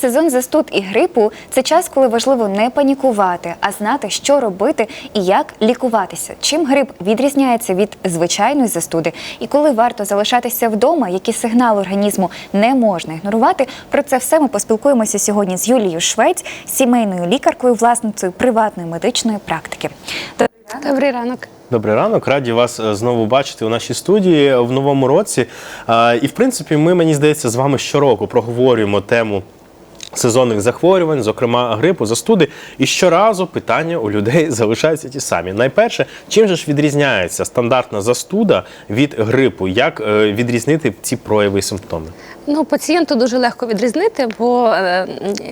Сезон застуд і грипу це час, коли важливо не панікувати, а знати, що робити і як лікуватися. Чим грип відрізняється від звичайної застуди, і коли варто залишатися вдома, які сигнали організму не можна ігнорувати. Про це все ми поспілкуємося сьогодні з Юлією Швець, сімейною лікаркою, власницею приватної медичної практики. Добрий ранок. Добрий ранок, раді вас е, знову бачити у нашій студії в новому році. Е, І в принципі, ми, мені здається, з вами щороку проговорюємо тему. Сезонних захворювань, зокрема грипу, застуди, і щоразу питання у людей залишаються ті самі. Найперше, чим же ж відрізняється стандартна застуда від грипу? Як е, відрізнити ці прояви і симптоми? Ну, пацієнту дуже легко відрізнити, бо, е,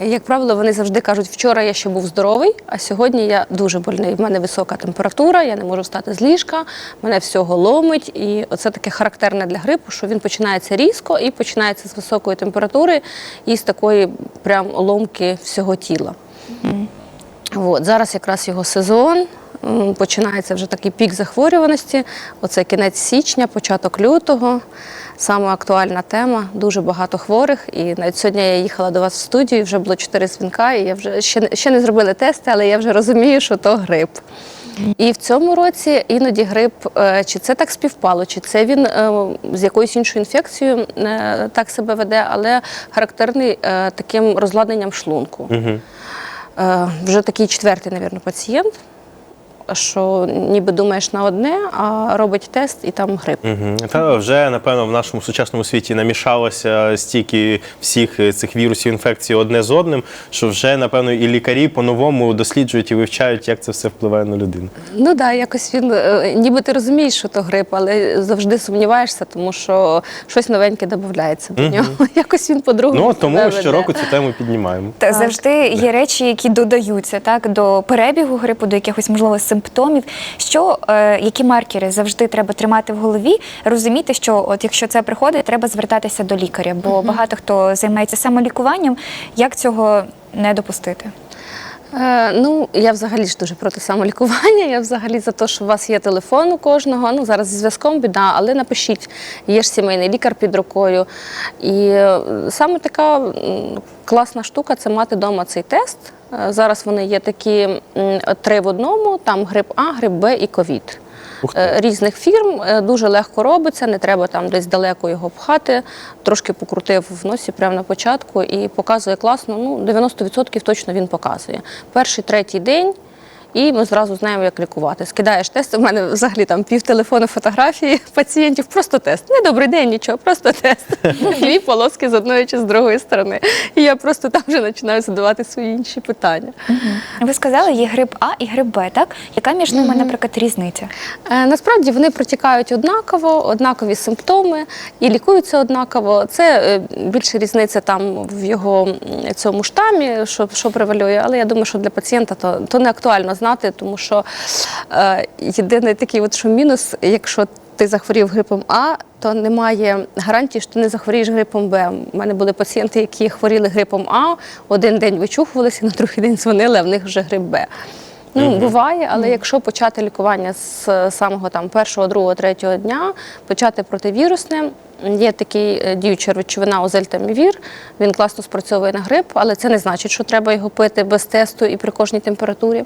як правило, вони завжди кажуть, вчора я ще був здоровий, а сьогодні я дуже больний. В мене висока температура, я не можу встати з ліжка, мене всього ломить. І оце таке характерне для грипу, що він починається різко і починається з високої температури і з такої прям ломки всього тіла. От, зараз якраз його сезон. Починається вже такий пік захворюваності. Оце кінець січня, початок лютого. Саме актуальна тема. Дуже багато хворих. І навіть сьогодні я їхала до вас в студію, вже було чотири дзвінка, і я вже ще, ще не зробили тести, але я вже розумію, що то грип. І в цьому році іноді грип, е, чи це так співпало, чи це він е, з якоюсь іншою інфекцією е, так себе веде, але характерний таким розладненням шлунку. Угу. Вже такий четвертий, мабуть, пацієнт, що ніби думаєш на одне, а робить тест і там грип. Угу. Та вже напевно в нашому сучасному світі намішалося стільки всіх цих вірусів інфекцій одне з одним, що вже напевно і лікарі по-новому досліджують і вивчають, як це все впливає на людину. Ну так, да, якось він, е, ніби ти розумієш, що то грип, але завжди сумніваєшся, тому що щось новеньке додається до нього. Якось він по-другому. Ну тому щороку цю тему піднімаємо. Та завжди є речі, які додаються так до перебігу грипу, до якихось можливо симптомів. Що е, які маркери завжди треба тримати в голові, розуміти, що от якщо це приходить, треба звертатися до лікаря, бо багато хто займається самолікуванням. Як цього не допустити? Е, ну, я взагалі ж дуже проти самолікування. Я взагалі за те, що у вас є телефон у кожного. Ну, зараз зі зв'язком біда, але напишіть, є ж сімейний лікар під рукою. І е, саме така класна штука це мати вдома цей тест. Е, Зараз вони є такі три в одному: там грип А, грип Б і ковід. Е, Різних фірм е, дуже легко робиться, не треба там десь далеко його пхати. Трошки покрутив в носі прямо на початку і показує класно. Ну, 90% точно він показує. Перший, третій день. І ми зразу знаємо, як лікувати. Скидаєш тест. У мене взагалі там пів телефону фотографії пацієнтів. Просто тест. Не добрий день, нічого, просто тест. Дві полоски з одної чи з другої сторони. І я просто там вже починаю задавати свої інші питання. Ви сказали, є грип А і грип Б, так? Яка між ними, наприклад, різниця? Е, Насправді вони протікають однаково, однакові симптоми і лікуються однаково. Це е, більше різниця там в його цьому штамі, що, що превалює. Але я думаю, що для пацієнта то, то не актуально знати, тому що е, єдиний такий от що мінус, якщо ти захворів грипом А, то немає гарантії, що ти не захворієш грипом Б. У мене були пацієнти, які хворіли грипом А, один день вичухувалися, на другий день дзвонили, а в них вже грип Б. Ну, буває, але якщо почати лікування з самого там першого, другого, третього дня, почати противірусне, є такий е, діюча речовина озельтамівір, він класно спрацьовує на грип, але це не значить, що треба його пити без тесту і при кожній температурі.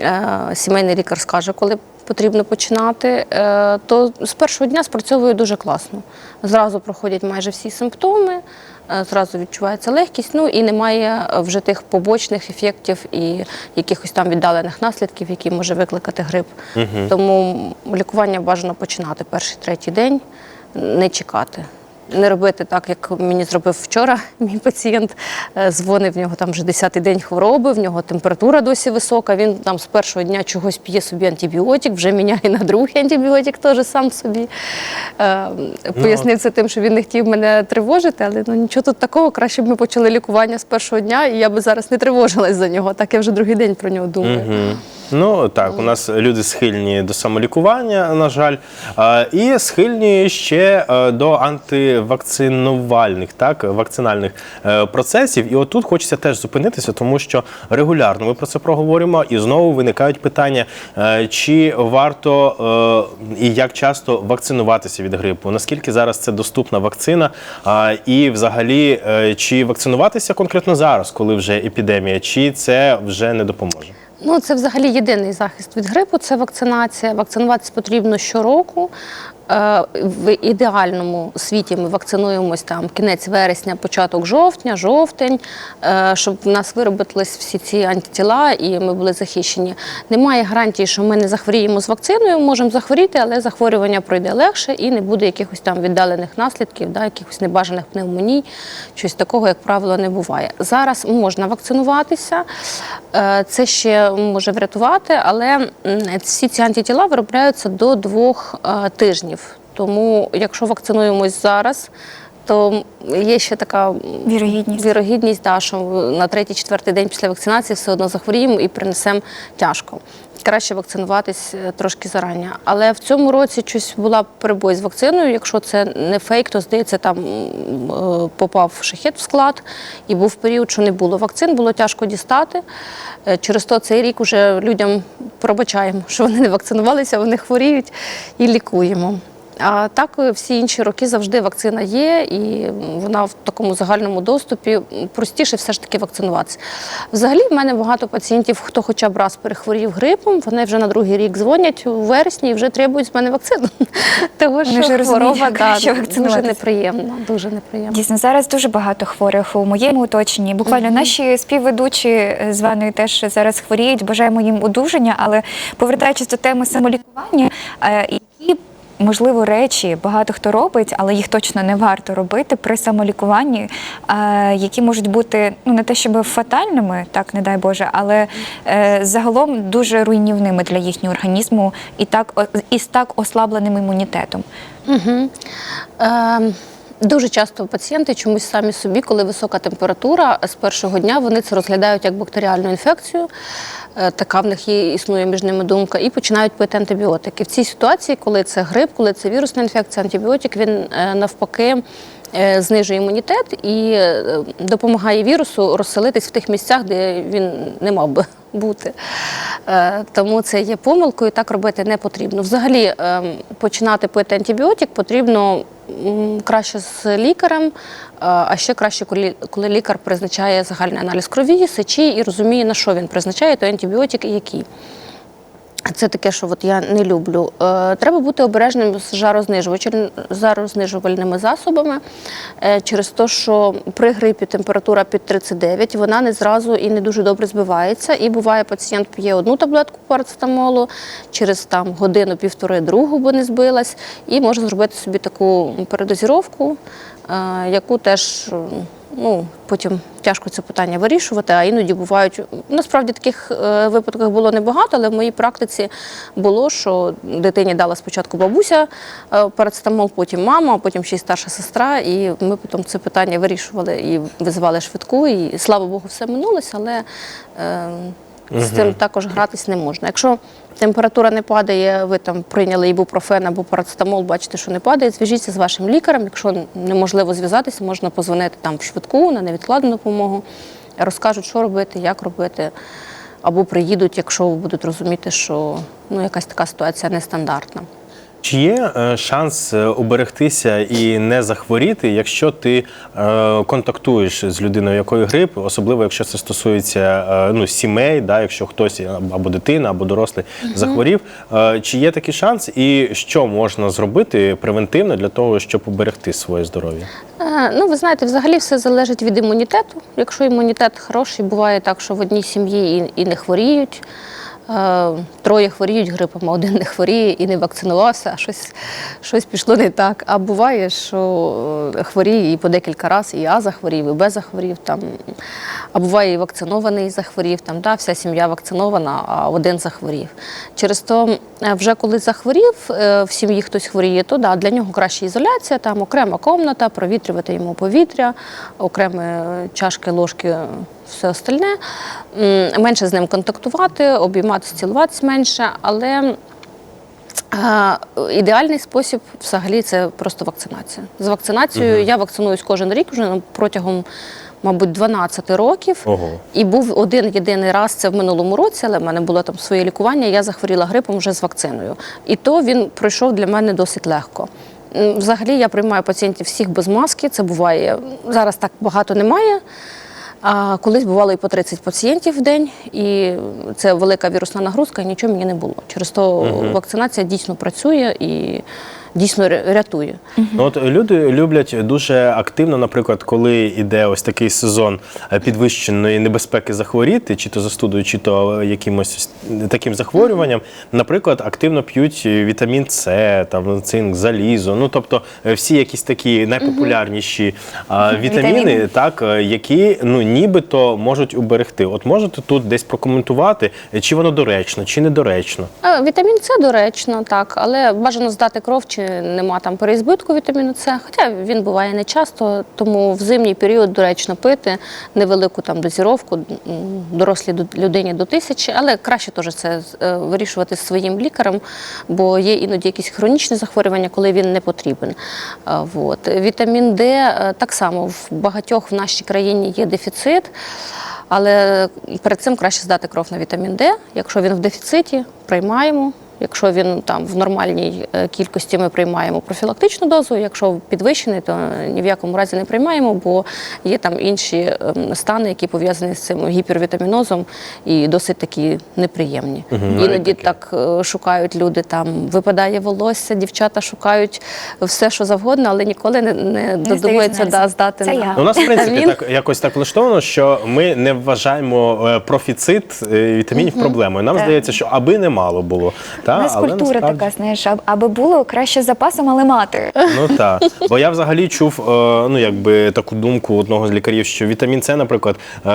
Е, Сімейний лікар скаже, коли потрібно починати, е, то з першого дня спрацьовує дуже класно. Зразу проходять майже всі симптоми, е, зразу відчувається легкість, ну і немає вже тих побочних ефектів і якихось там віддалених наслідків, які може викликати грип. Тому лікування бажано починати перший третій день, не чекати. Не робити так, як мені зробив вчора мій пацієнт. Е, Дзвонив в нього там вже 10-й день хвороби, в нього температура досі висока. Він там з першого дня чогось п'є собі антибіотик, вже міняє на другий антибіотик, теж сам собі. Е, Пояснив це тим, що він не хотів мене тривожити, але ну нічого тут такого. Краще б ми почали лікування з першого дня, і я би зараз не тривожилась за нього. Так я вже другий день про нього думаю. Угу. Ну так, у нас люди схильні до самолікування, на жаль, і схильні ще е, до антивакцинувальних, так, вакцинальних е, процесів. І отут хочеться теж зупинитися, тому що регулярно ми про це проговоримо, і знову виникають питання, е, чи варто е, і як часто вакцинуватися від грипу, наскільки зараз це доступна вакцина, і взагалі чи вакцинуватися конкретно зараз, коли вже епідемія, чи це вже не допоможе? Ну, це взагалі єдиний захист від грипу це вакцинація. Вакцинуватися потрібно щороку. Е, В ідеальному світі ми вакцинуємось там кінець вересня, початок жовтня, жовтень, е, щоб в нас виробились всі ці антитіла і ми були захищені. Немає гарантії, що ми не захворіємо з вакциною, можемо захворіти, але захворювання пройде легше і не буде якихось там віддалених наслідків, да, якихось небажаних пневмоній. Щось такого, як правило, не буває. Зараз можна вакцинуватися, е, це ще може врятувати, але всі ці антитіла виробляються до двох тижнів. Тому, якщо вакцинуємось зараз, то є ще така Вірогідність. вірогідність, да, що на третій-четвертий день після вакцинації все одно захворіємо і принесемо тяжко. Краще вакцинуватись е, трошки зарані. Але в цьому році щось була перебой з вакциною. Якщо це не фейк, то здається, там е, попав шахет в склад, і був період, що не було вакцин, було тяжко дістати. Е, Через то цей рік уже людям пробачаємо, що вони не вакцинувалися, вони хворіють і лікуємо. А так е, всі інші роки завжди вакцина є, і вона в такому загальному доступі простіше все ж таки вакцинуватися. Взагалі, в мене багато пацієнтів, хто хоча б раз перехворів грипом, вони вже на другий рік дзвонять у вересні і вже требують з мене вакцину. Тому що хвороба да, дуже неприємна. Дуже неприємна. Дійсно, зараз дуже багато хворих у моєму оточенні. Буквально наші співведучі е, з вами теж зараз хворіють. Бажаємо їм одужання. Але повертаючись до теми самолікування, е, які можливо речі багато хто робить, але їх точно не варто робити при самолікуванні, е, які можуть бути ну не те, щоб фатальними, так не дай Боже, але е, загалом дуже руйнівними для їхнього організму і так і з так ослабленим імунітетом. Угу. Е, дуже часто пацієнти чомусь самі собі, коли висока температура, з першого дня вони це розглядають як бактеріальну інфекцію. Е, Така в них є, існує між ними думка, і починають пити антибіотики. В цій ситуації, коли це грип, коли це вірусна інфекція, антибіотик він е, навпаки е, знижує імунітет і допомагає вірусу розселитись в тих місцях, де він не мав би бути. Тому це є помилкою, так робити не потрібно. Взагалі е, починати пити антибіотик потрібно краще з лікарем, е, а ще краще, коли, лікар призначає загальний аналіз крові, сечі і розуміє, на що він призначає той антибіотик і який. Це таке, що от я не люблю. Е, треба бути обережним з жарознижувальними засобами е, через те, що при грипі температура під 39, вона не зразу і не дуже добре збивається. І буває, пацієнт п'є одну таблетку парацетамолу, через там годину-півтори другу, бо не збилась, і може зробити собі таку передозіровку, е, яку теж. Ну, потім тяжко це питання вирішувати, а іноді бувають. Насправді таких е, випадків було небагато, але в моїй практиці було, що дитині дала спочатку бабуся е, парацетамол, потім мама, а потім ще й старша сестра. І ми потім це питання вирішували і визивали швидку. І слава Богу, все минулося, але з цим також гратись не можна. Якщо температура не падає, ви там прийняли ібупрофен або парацетамол, бачите, що не падає, зв'яжіться з вашим лікарем. Якщо неможливо зв'язатися, можна позвонити там в швидку на невідкладну допомогу, розкажуть, що робити, як робити. Або приїдуть, якщо будуть розуміти, що ну, якась така ситуація нестандартна. Чи є е, шанс е, уберегтися і не захворіти, якщо ти е, контактуєш з людиною, якої грип, особливо якщо це стосується ну, сімей, да, якщо хтось або дитина, або дорослий захворів? Чи є такий шанс, і що можна зробити превентивно для того, щоб уберегти своє здоров'я? Ну, ви знаєте, взагалі все залежить від імунітету. Якщо імунітет хороший, буває так, що в одній сім'ї і не хворіють. Е, Троє хворіють грипом, один не хворіє і не вакцинувався, а щось, щось пішло не так. А буває, що е, хворіє і по декілька разів, і А захворів, і Б захворів. Там. А буває і вакцинований захворів, там, да, вся сім'я вакцинована, а один захворів. Через то е, вже коли захворів, е, в сім'ї хтось хворіє, то да, для нього краща ізоляція, там окрема комната, провітрювати йому повітря, окремі е, чашки, ложки все остальне. Менше з ним контактувати, обійматися, цілуватися менше, але. Ідеальний спосіб взагалі це просто вакцинація. З вакцинацією я вакцинуюсь кожен рік вже ну, протягом, мабуть, 12 років. Ого. І був один єдиний раз, це в минулому році, але в мене було там своє лікування. Я захворіла грипом вже з вакциною. І то він пройшов для мене досить легко. Взагалі я приймаю пацієнтів всіх без маски. Це буває зараз так багато немає. А колись бувало і по 30 пацієнтів в день, і це велика вірусна нагрузка, і нічого мені не було. Через то вакцинація дійсно працює і дійсно ря- рятує. Ну, от люди люблять дуже активно, наприклад, коли йде ось такий сезон е, підвищеної небезпеки захворіти, чи то застудою, чи то е, якимось таким захворюванням. Наприклад, активно п'ють вітамін С, там цинк, залізо. Ну тобто е, всі якісь такі найпопулярніші а, вітаміни, Вітаміни. так е, які ну нібито можуть уберегти. От можете тут десь прокоментувати, е, чи воно доречно, чи недоречно. Вітамін С доречно, так, але бажано здати кров, чи нема там переізбитку вітаміну С. Хоча він буває не часто, тому в зимній період доречно пити невелику там дозіровку дорослій людині до тисячі, але краще теж це е, вирішувати своїм лікарем, бо є іноді якісь хронічні захворювання, коли він не потрібен. А, Вот. Вітамін Д е, так само в багатьох в нашій країні є дефіцит. Але перед цим краще здати кров на вітамін Д. Якщо він в дефіциті, приймаємо. Якщо він там в нормальній е, кількості, ми приймаємо профілактичну дозу. Якщо підвищений, то ні в якому разі не приймаємо, бо є там інші ем, стани, які пов'язані з цим гіпервітамінозом і досить такі неприємні. навіть Іноді таке. так е, шукають люди, там випадає волосся, дівчата шукають все, що завгодно, але ніколи не, не додумуються аналізи. да, здати Це на я. Ну, У нас, в принципі, так якось так влаштовано, що ми не вважаємо е, профіцит вітамінів проблемою. Нам Так. здається, що аби не мало було. Та, У нас але культура насправді- така, знаєш, аб- аби було краще з запасом, але мати. Ну так. Бо я взагалі чув е, ну, якби, таку думку одного з лікарів, що вітамін С, наприклад, е,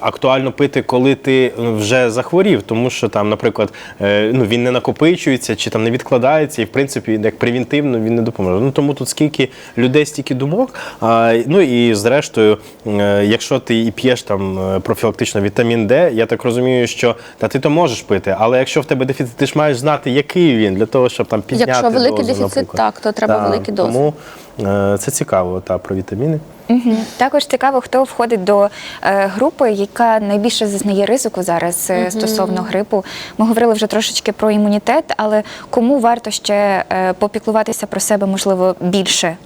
актуально пити, коли ти вже захворів, тому що там, наприклад, е, ну, він не накопичується чи там не відкладається, і в принципі, як превентивно він не допоможе. Ну тому тут скільки людей, стільки думок. А, ну і зрештою, е, якщо ти і п'єш там е, профілактично вітамін Д, я так розумію, що та ти то можеш пити, але якщо в тебе дефіцит, ти ж маєш знати, який він, для того, щоб там підняти Якщо великий дозу, дефіцит, наприклад. так, то треба да, великі дози. Тому е, це цікаво та, про вітаміни. Угу. Також цікаво, хто входить до е, групи, яка найбільше зазнає ризику зараз е, стосовно грипу. Ми говорили вже трошечки про імунітет, але кому варто ще е, попіклуватися про себе, можливо, більше?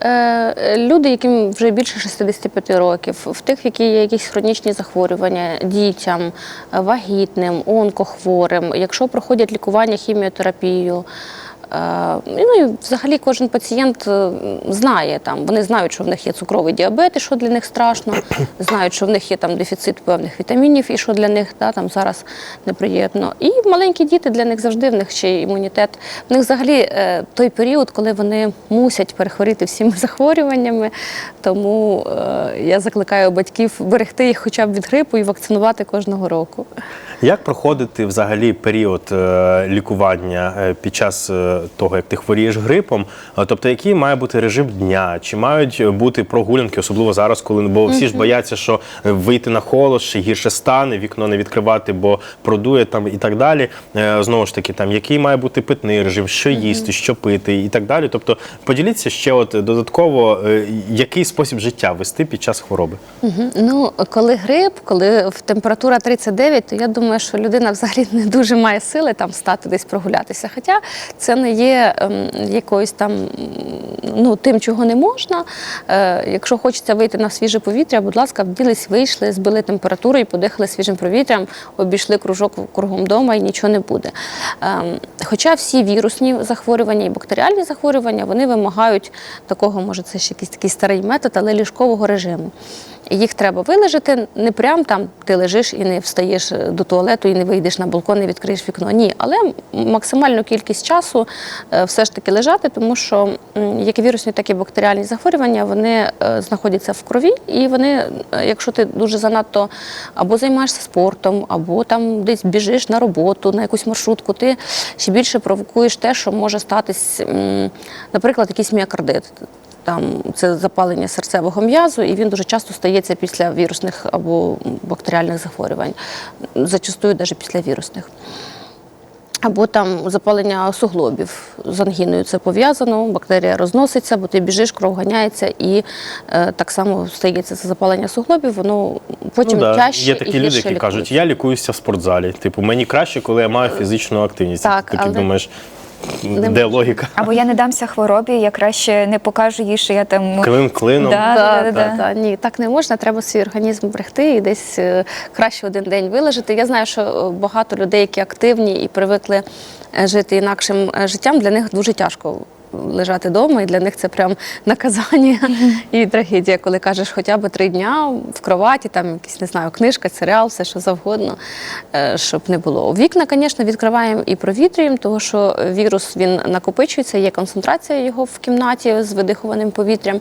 Е, Люди, яким вже більше 65 років, в тих, які є якісь хронічні захворювання, дітям, е, вагітним, онкохворим, якщо проходять лікування, хіміотерапію. Е, Ну і взагалі кожен пацієнт е, знає там, вони знають, що в них є цукровий діабет, і що для них страшно, знають, що в них є там дефіцит певних вітамінів, і що для них да, там зараз неприємно. І маленькі діти для них завжди в них ще імунітет. В них взагалі е, той період, коли вони мусять перехворіти всіми захворюваннями. Тому я закликаю батьків берегти їх хоча б від грипу і вакцинувати кожного року. Як проходити взагалі період лікування під час того, як ти хворієш грипом? Тобто, який має бути режим дня? Чи мають бути прогулянки, особливо зараз, коли бо всі ж бояться, що вийти на холод, ще гірше стане, вікно не відкривати, бо продує там і так далі. Е, Знову ж таки, там який має бути питний режим, що їсти, що пити і так далі. Тобто, поділіться ще от додатково, е, який спосіб життя вести під час хвороби. Ну, коли грип, коли температура 39, то я думаю, що людина взагалі не дуже має сили там стати десь прогулятися. Хоча це не є ем, якоюсь там ну, тим, чого не можна. Е, якщо хочеться вийти на свіже повітря, будь ласка, вділись, вийшли, збили температуру і подихали свіжим повітрям, обійшли кружок кругом дома і нічого не буде. Ем, хоча всі вірусні захворювання і бактеріальні захворювання вони вимагають такого, може, це ще якийсь такий старий метод, але ліжкового режиму. Їх треба вилежати, не прям там ти лежиш і не встаєш е, до туалету і не вийдеш на балкон, не відкриєш вікно. Ні, але максимальну кількість часу е, все ж таки лежати, тому що як вірусні, так і бактеріальні захворювання вони е, знаходяться в крові, і вони, якщо ти дуже занадто або займаєшся спортом, або там десь біжиш на роботу, на якусь маршрутку, ти ще більше провокуєш те, що може статись, наприклад, якийсь міокардит. Там це запалення серцевого м'язу, і він дуже часто стається після вірусних або бактеріальних захворювань, зачастую навіть після вірусних. Або там запалення суглобів з ангіною це пов'язано, бактерія розноситься, бо ти біжиш, кров ганяється, і е, так само стається це запалення суглобів, воно потім Ну, да. тяжче Є такі і люди, які лікується. кажуть, я лікуюся в спортзалі. Типу, мені краще, коли я маю фізичну активність. Так, Ти але- думаєш, Не де логіка? Або я не дамся хворобі, я краще не покажу їй, що я там Клин клином. Да, да, да, да, да. да. Ні, так не можна. Треба свій організм берегти і десь е, краще один день вилежати. Я знаю, що е, багато людей, які активні і привикли е, жити інакшим життям, для них дуже тяжко. Лежати вдома, і для них це прям наказання і трагедія, коли кажеш хоча б три дня в кроваті, там якийсь, не знаю, книжка, серіал, все що завгодно, е, щоб не було. Вікна, звісно, відкриваємо і провітрюємо, тому що вірус він накопичується, є концентрація його в кімнаті з видихуваним повітрям,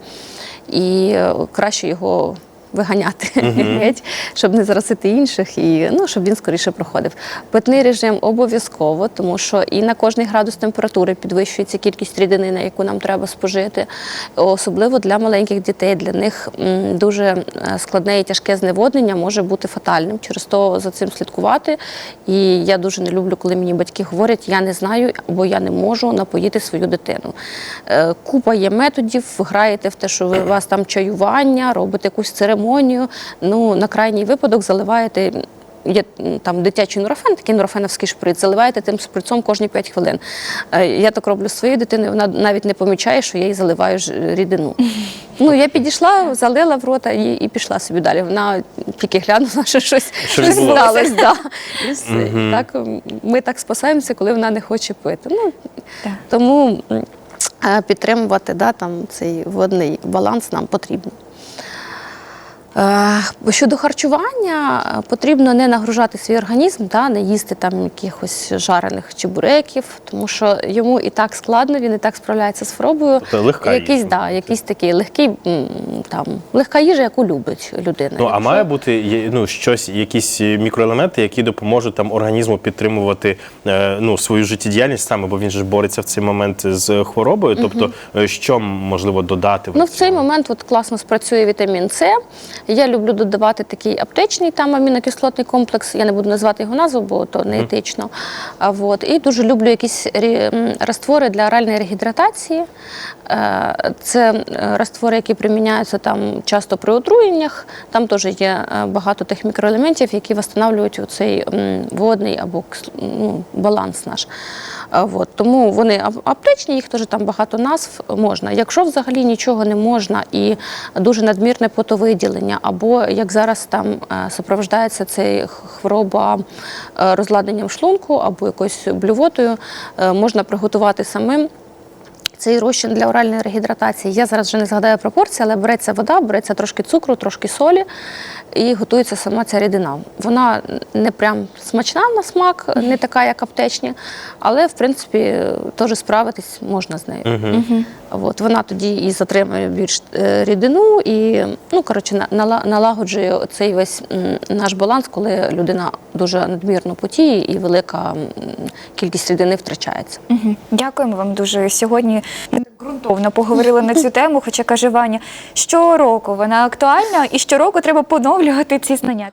і е, краще його виганяти геть, щоб не заразити інших, і ну щоб він скоріше проходив. Питний режим обов'язково, тому що і на кожний градус температури підвищується кількість рідини, на яку нам треба спожити. Особливо для маленьких дітей. Для них дуже е, складне і тяжке зневоднення може бути фатальним. Через то за цим слідкувати. І я дуже не люблю, коли мені батьки говорять, я не знаю або я не можу напоїти свою дитину. Е, Купа є методів, граєте в те, що ви у вас там чаювання, робите якусь церемонію. Ну, на крайній випадок заливаєте. Є там дитячий нурофен, такий нурофеновський шприц, заливаєте тим шприцом кожні 5 хвилин. Е, Я так роблю своєю дитиною, вона навіть не помічає, що я їй заливаю рідину. Ну, я підійшла, залила в рота і, і пішла собі далі. Вона тільки глянула, що щось, Що щось сталося. Да. Так, ми так спасаємося, коли вона не хоче пити. Ну, Так. тому е, підтримувати да, там, цей водний баланс нам потрібно. Е, Щодо харчування, потрібно не нагружати свій організм, да, не їсти там якихось жарених чебуреків, тому що йому і так складно, він і так справляється з хворобою. Тобто легка якийсь, їжа. да, якийсь такий легкий там, легка їжа, яку любить людина. Ну, а має бути ну, щось, якісь мікроелементи, які допоможуть там організму підтримувати е, ну, свою життєдіяльність саме, бо він же ж бореться в цей момент з хворобою. Тобто, е, що можливо додати? Ну, в цей момент от класно спрацює вітамін С. Я люблю додавати такий аптечний там амінокислотний комплекс. Я не буду назвати його назву, бо то не етично. А, от. І дуже люблю якісь рі- раствори для оральної регідратації. Е, Це е, раствори, які приміняються там часто при отруєннях. Там теж є е, багато тих мікроелементів, які встановлюють цей водний або ну, баланс наш. А, Вот. Тому вони аптечні, їх теж там багато назв можна. Якщо взагалі нічого не можна і дуже надмірне потовиділення, або як зараз там супроводжується цей хвороба розладнанням шлунку або якоюсь блювотою, можна приготувати самим. Цей розчин для оральної регідратації. Я зараз вже не згадаю пропорції, але береться вода, береться трошки цукру, трошки солі і готується сама ця рідина. Вона не прям смачна на смак, не така, як аптечні, але в принципі теж справитись можна з нею. От, вона тоді і затримує більш е, рідину, і ну коротше на- нала- налагоджує цей весь наш баланс, коли людина дуже надмірно потіє і велика кількість рідини втрачається. Мгм. Дякуємо вам дуже. Сьогодні ґрунтовно поговорили на цю тему, хоча каже Ваня, щороку вона актуальна і щороку треба поновлювати ці знання.